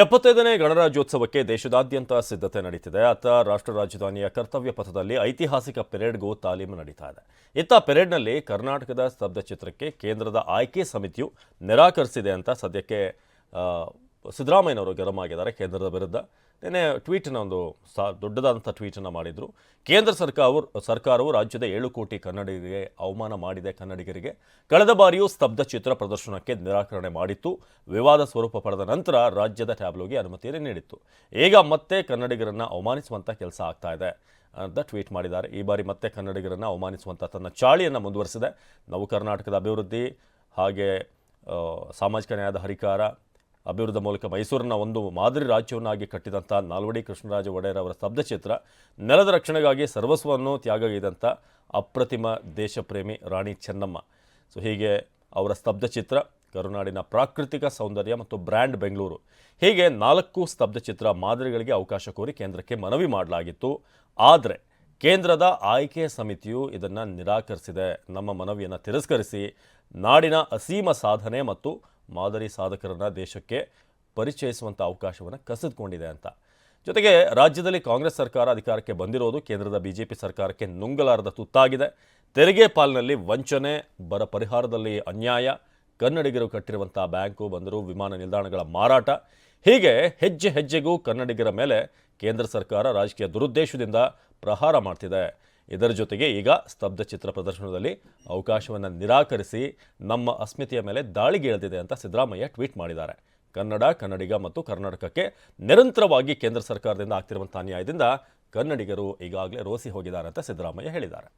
ಎಪ್ಪತ್ತೈದನೇ ಗಣರಾಜ್ಯೋತ್ಸವಕ್ಕೆ ದೇಶದಾದ್ಯಂತ ಸಿದ್ಧತೆ ನಡೀತಿದೆ. ಅತ್ತ ರಾಷ್ಟ್ರ ರಾಜಧಾನಿಯ ಕರ್ತವ್ಯ ಪಥದಲ್ಲಿ ಐತಿಹಾಸಿಕ ಪೆರೇಡ್ಗೂ ತಾಲೀಮು ನಡೀತಾ ಇದೆ. ಇತ್ತ ಪೆರೇಡ್ನಲ್ಲಿ ಕರ್ನಾಟಕದ ಸ್ತಬ್ಧ ಚಿತ್ರಕ್ಕೆ ಕೇಂದ್ರದ ಆಯ್ಕೆ ಸಮಿತಿಯು ನಿರಾಕರಿಸಿದೆ ಅಂತ ಸದ್ಯಕ್ಕೆ ಸಿದ್ದರಾಮಯ್ಯನವರು ಗರಂ ಆಗಿದ್ದಾರೆ ಕೇಂದ್ರದ ವಿರುದ್ಧ. ನಿನ್ನೆ ಟ್ವೀಟ್ನ ಒಂದು ಸಾ, ದೊಡ್ಡದಾದಂಥ ಟ್ವೀಟನ್ನು ಮಾಡಿದರು. ಕೇಂದ್ರ ಸರ್ಕಾರವು ಸರ್ಕಾರವು ರಾಜ್ಯದ ಏಳು ಕೋಟಿ ಕನ್ನಡಿಗರಿಗೆ ಅವಮಾನ ಮಾಡಿದೆ ಕನ್ನಡಿಗರಿಗೆ. ಕಳೆದ ಬಾರಿಯೂ ಸ್ತಬ್ಧ ಚಿತ್ರ ಪ್ರದರ್ಶನಕ್ಕೆ ನಿರಾಕರಣೆ ಮಾಡಿತ್ತು. ವಿವಾದ ಸ್ವರೂಪ ಪಡೆದ ನಂತರ ರಾಜ್ಯದ ಟ್ಯಾಬ್ಲೋಗೆ ಅನುಮತಿಯನ್ನು ನೀಡಿತ್ತು. ಈಗ ಮತ್ತೆ ಕನ್ನಡಿಗರನ್ನು ಅವಮಾನಿಸುವಂಥ ಕೆಲಸ ಆಗ್ತಾ ಇದೆ ಅಂತ ಟ್ವೀಟ್ ಮಾಡಿದ್ದಾರೆ. ಈ ಬಾರಿ ಮತ್ತೆ ಕನ್ನಡಿಗರನ್ನು ಅವಮಾನಿಸುವಂಥ ತನ್ನ ಚಾಳಿಯನ್ನು ಮುಂದುವರಿಸಿದೆ. ನಾವು ಕರ್ನಾಟಕದ ಅಭಿವೃದ್ಧಿ ಹಾಗೆ ಸಾಮಾಜಿಕ ನ್ಯಾಯದ ಹರಿಕಾರ ಅಭಿವೃದ್ಧಿ ಮೂಲಕ ಮೈಸೂರನ್ನ ಒಂದು ಮಾದರಿ ರಾಜ್ಯವನ್ನಾಗಿ ಕಟ್ಟಿದಂಥ ನಾಲ್ವಡಿ ಕೃಷ್ಣರಾಜ ಒಡೆಯರ್ ಅವರ ಸ್ತಬ್ಧಚಿತ್ರ, ನೆಲದ ರಕ್ಷಣೆಗಾಗಿ ಸರ್ವಸ್ವವನ್ನು ತ್ಯಾಗಗೈದಂಥ ಅಪ್ರತಿಮ ದೇಶಪ್ರೇಮಿ ರಾಣಿ ಚೆನ್ನಮ್ಮ. ಸೊ, ಹೀಗೆ ಅವರ ಸ್ತಬ್ಧಚಿತ್ರ, ಕರುನಾಡಿನ ಪ್ರಾಕೃತಿಕ ಸೌಂದರ್ಯ ಮತ್ತು ಬ್ರ್ಯಾಂಡ್ ಬೆಂಗಳೂರು. ಹೀಗೆ ನಾಲ್ಕು ಸ್ತಬ್ಧಚಿತ್ರ ಮಾದರಿಗಳಿಗೆ ಅವಕಾಶ ಕೋರಿ ಕೇಂದ್ರಕ್ಕೆ ಮನವಿ ಮಾಡಲಾಗಿತ್ತು. ಆದರೆ, ಕೇಂದ್ರದ ಆಯ್ಕೆ ಸಮಿತಿಯು ಇದನ್ನು ನಿರಾಕರಿಸಿದೆ. ನಮ್ಮ ಮನವಿಯನ್ನು ತಿರಸ್ಕರಿಸಿ, ನಾಡಿನ ಅಸೀಮ ಸಾಧನೆ ಮತ್ತು ಮಾದರಿ ಸಾಧಕರನ್ನು ದೇಶಕ್ಕೆ ಪರಿಚಯಿಸುವಂಥ ಅವಕಾಶವನ್ನು ಕಸಿದುಕೊಂಡಿದೆ ಅಂತ. ಜೊತೆಗೆ ರಾಜ್ಯದಲ್ಲಿ ಕಾಂಗ್ರೆಸ್ ಸರ್ಕಾರ ಅಧಿಕಾರಕ್ಕೆ ಬಂದಿರೋದು ಕೇಂದ್ರದ ಬಿಜೆಪಿ ಸರ್ಕಾರಕ್ಕೆ ನುಂಗಲಾರದ ತುತ್ತಾಗಿದೆ. ತೆರಿಗೆ ಪಾಲಿನಲ್ಲಿ ವಂಚನೆ, ಬರ ಪರಿಹಾರದಲ್ಲಿ ಅನ್ಯಾಯ, ಕನ್ನಡಿಗರು ಕಟ್ಟಿರುವಂಥ ಬ್ಯಾಂಕು, ಬಂದರು, ವಿಮಾನ ನಿಲ್ದಾಣಗಳ ಮಾರಾಟ. ಹೀಗೆ ಹೆಜ್ಜೆ ಹೆಜ್ಜೆಗೂ ಕನ್ನಡಿಗರ ಮೇಲೆ ಕೇಂದ್ರ ಸರ್ಕಾರ ರಾಜಕೀಯ ದುರುದ್ದೇಶದಿಂದ ಪ್ರಹಾರ ಮಾಡ್ತಿದೆ. ಇದರ ಜೊತೆಗೆ ಈಗ ಸ್ತಬ್ಧ ಚಿತ್ರ ಪ್ರದರ್ಶನದಲ್ಲಿ ಅವಕಾಶವನ್ನು ನಿರಾಕರಿಸಿ ನಮ್ಮ ಅಸ್ಮಿತೆಯ ಮೇಲೆ ದಾಳಿಗೆ ಇಳಿದಿದೆ ಅಂತ ಸಿದ್ದರಾಮಯ್ಯ ಟ್ವೀಟ್ ಮಾಡಿದ್ದಾರೆ. ಕನ್ನಡ, ಕನ್ನಡಿಗ ಮತ್ತು ಕರ್ನಾಟಕಕ್ಕೆ ನಿರಂತರವಾಗಿ ಕೇಂದ್ರ ಸರ್ಕಾರದಿಂದ ಆಗ್ತಿರುವಂಥ ಅನ್ಯಾಯದಿಂದ ಕನ್ನಡಿಗರು ಈಗಾಗಲೇ ರೋಸಿ ಹೋಗಿದ್ದಾರೆ ಅಂತ ಸಿದ್ದರಾಮಯ್ಯ ಹೇಳಿದ್ದಾರೆ.